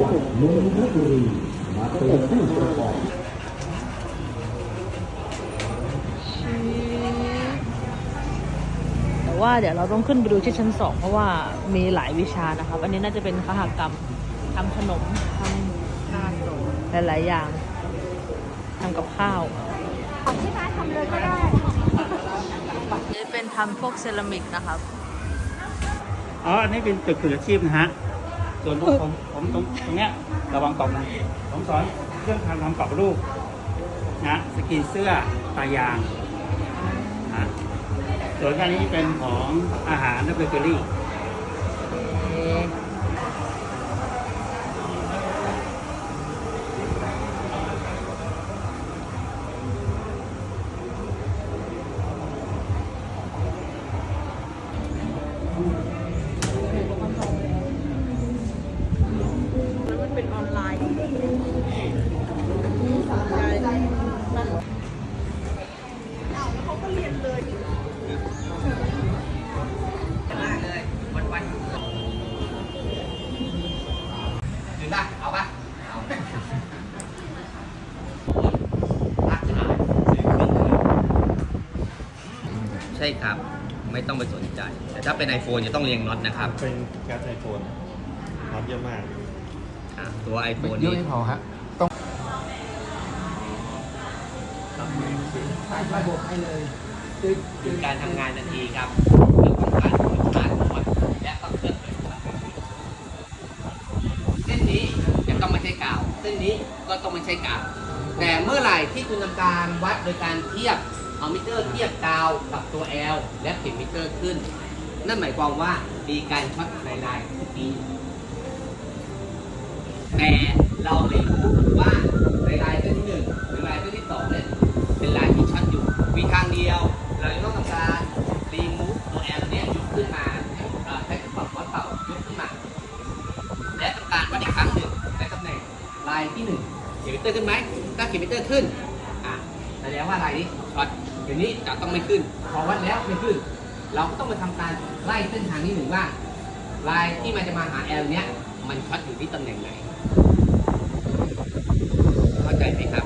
นทบุรีมาเป็นผู้ประกอบแต่ว่าเดี๋ยวเราต้องขึ้นไปดูที่ชั้นสองเพราะว่ามีหลายวิชานะครับ อันนี้น่าจะเป็นคหกรรมทำขนมทำหลายๆอย่างทำกับข้าวที่บ้านทำเลยก็ได้นี่เป็นทำพวกเซรามิกนะครับ อ๋อ อันนี้เป็นตึกฝึกอาชีพนะฮะ ส่วนพวกผมผมตรงตรงเนี้ยระวังตกนะผมสอนเรื่องการทำกรอบรูปนะสกรีนเสื้อปลายางนะส่วนการนี้เป็นของอาหารและเบเกอรี่ ถึงป่ะ เอาป่ะ เอาใช่ครับ ไม่ต้องไปสนใจ แต่ถ้าเป็น iPhone จะต้องเรียงน็อตนะครับเป็นแก๊สไอโฟนน็อตเยอะมาก อะตัว iPhone เยอะนี่ไม่พอฮะ ต้องคือการทำงานนาทีครับเราต้องการคุณค่าของมันและต้องเคลื่อนไหว เส้นนี้ก็ต้องม่ใช่กาวแต่เมื่อไหร่ที่คุณทำการวัดโดยการเทียบเอามิเตอร์เทียบกาวกับตัว L และเข็มมิเตอร์ขึ้น นั่นหมายความว่ามีการช็อตในลายทุกปีแต่เราไม่รู้ว่าในลายเส้นที่หนึ่งหรือลายเส้นที่สองเนี่ยเป็นลายที่ชัดอยู่มีทางเดียวเราจะต้องายที่1เขียนมิเตอร์ขึ้นไหมถ้าเขียนมิเตอร์ขึ้นอะแสดงว่าลายนี้ช็อตเดี๋ยวนี้จะต้องไม่ขึ้น พอวัดแล้วไม่ขึ้น เราก็ต้องไปทำการไล่เส้นทางที่หนึ่งว่าลายที่มันจะมาหาแอลเนี้ยมันช็อตอยู่ที่ตำแหน่งไหนเข้าใจไหมครับ